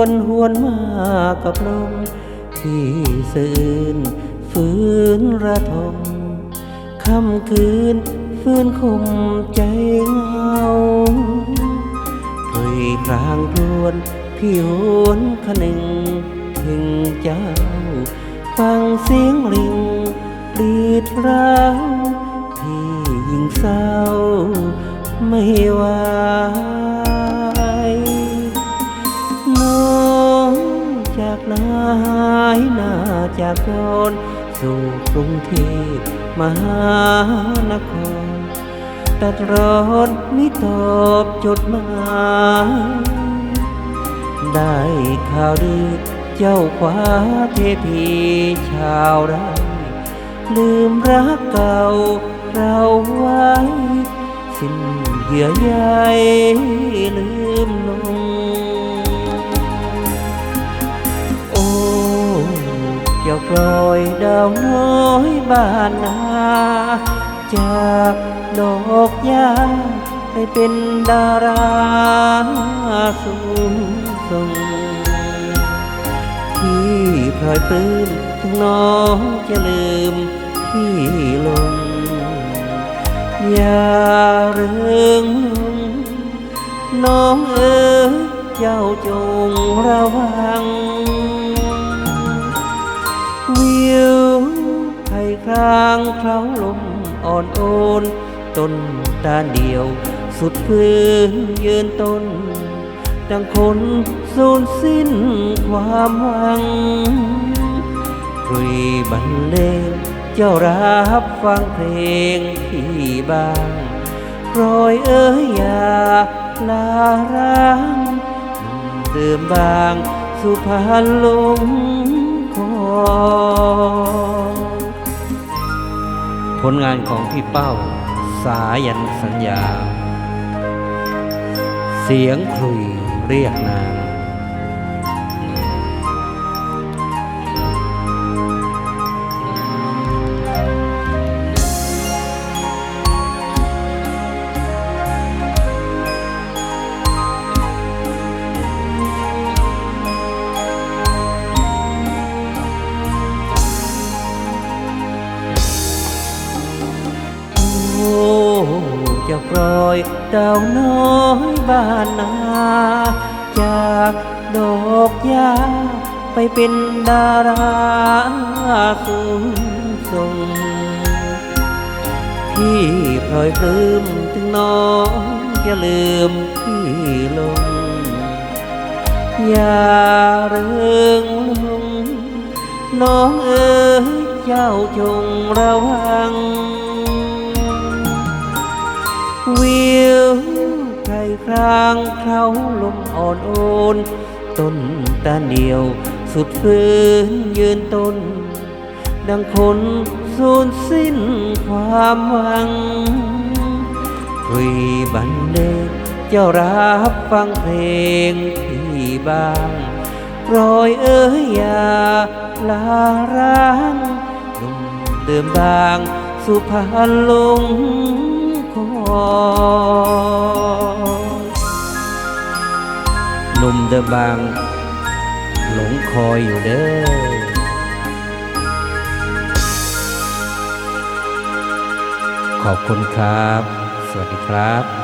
วนหวนมากับลมที่สื่นฝืนระทมค่ำคืนฟื้นคมใจเงาถอยกลางดวนพี่โหนคนึงถึงเจ้า ฟังเสียงลิงลีดร้าวพี่ยิ่งเศร้าไม่วน้ หน้าจากโดนสู่กรุงเทพมหานครตัดร้อนไม่ตอบจดหมายได้ข่าวดีเจ้าคว้าเทพีชาวไร่ลืมรักเก่าเราไว้ สิ้นเยื่อใยลืมลง เจ้าปล่อยดาวน้อยบ้านนาจากดอกหญ้าไปเป็นดาราสูงส่งที่พลอยปลื้มถึงน้องจะลืมพี่ลงอย่าเรื่องน้องเอ๋ยเจ้าจงระวัง รางเคล้าลมอ่อนโอนต้นตาเดียว สุดพื้นยืนต้นดังคนสูญสิ้นความหวังคุยบรรเลงเจ้ารับฟังเพลงพี่บางโปรยเอ้ยอย่าลาร้างเดิมบางสุพรรณลงคอ ผลงานของพี่เป้า สายันสัญญา เสียงคลุยเรียกนาง จะปล่อยดาวน้อยบ้านนาจากดอกหญ้าไปเป็นดาราสูงส่งพี่พลอยปลื้มถึงน้องอย่าลืมพี่ลง อย่าเริงลงน้องเอ๋ยเจ้าจงระวังางเขาลมอ่อนโอนต้นตาเดียว สุดฟื้นยืนต้น ดังคนสูญสิ้นความหวังคุยบันเลงเจ้ารับฟังเพลงพี่บ้างรอยเอ้ยอย่าลาร้างหนุ่มเดิมบาง สุพรรณลงคอ เดิมบาง หลงคอยอยู่เด้อขอบคุณครับ สวัสดีครับ